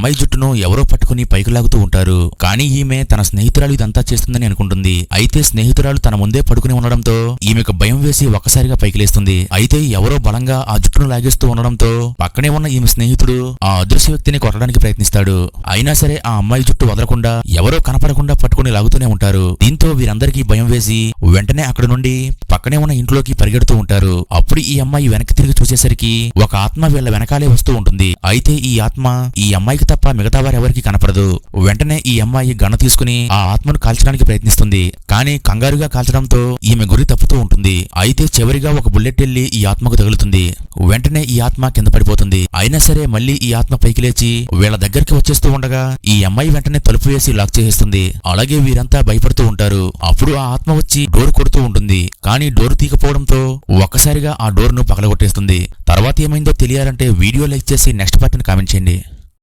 అమ్మాయి జుట్టును ఎవరో పట్టుకుని పైకి లాగుతూ ఉంటారు. కానీ ఈమె తన స్నేహితురాలు ఇదంతా చేస్తుందని అనుకుంటుంది. అయితే స్నేహితురాలు తన ముందే పడుకుని ఉండడంతో ఈమెకు భయం వేసి ఒక్కసారిగా పైకి లేస్తుంది. అయితే ఎవరో బలంగా ఆ జుట్టును లాగేస్తూ ఉండడంతో పక్కనే ఉన్న ఈమె స్నేహితుడు ఆ అదృశ్య వ్యక్తిని కొట్టడానికి ప్రయత్నిస్తాడు. అయినా సరే ఆ అమ్మాయి జుట్టు వదలకుండా ఎవరో కనపడకుండా పట్టుకుని లాగుతూనే ఉంటారు. దీంతో వీరందరికీ భయం వేసి వెంటనే అక్కడ నుండి పక్కనే ఉన్న ఇంట్లోకి పరిగెడుతూ ఉంటారు. అప్పుడు ఈ అమ్మాయి వెనక్కి తిరిగి చూసేసరికి ఒక ఆత్మ వీళ్ళ వెనకాలే వస్తూ ఉంటుంది. అయితే ఈ ఆత్మ ఈ అమ్మాయికి తప్ప మిగతా వారెవరికి కనపడదు. వెంటనే ఈ అమ్మాయి గణ తీసుకుని ఆ ఆత్మను కాల్చడానికి ప్రయత్నిస్తుంది. కానీ కంగారుగా కాల్చడంతో ఈమె గురి తప్పుతూ ఉంటుంది. అయితే చివరిగా ఒక బుల్లెట్ వెళ్ళి ఈ ఆత్మకు తగులుతుంది. వెంటనే ఈ ఆత్మ కింద పడిపోతుంది. అయినా సరే మళ్ళీ ఈ ఆత్మ పైకి లేచి వీళ్ళ దగ్గరికి వచ్చేస్తూ ఉండగా ఈ అమ్మాయి వెంటనే తలుపు వేసి లాక్ చేసేస్తుంది. అలాగే వీరంతా భయపడుతూ ఉంటారు. అప్పుడు ఆ ఆత్మ వచ్చి డోర్ కొడుతూ ఉంటుంది. కానీ డోర్ తీకపోవడంతో ఒక్కసారిగా ఆ డోర్ను పగలగొట్టేస్తుంది. తర్వాత ఏమైందో తెలియాలంటే వీడియో లైక్ చేసి నెక్స్ట్ పార్ట్ని కామెంట్ చేయండి.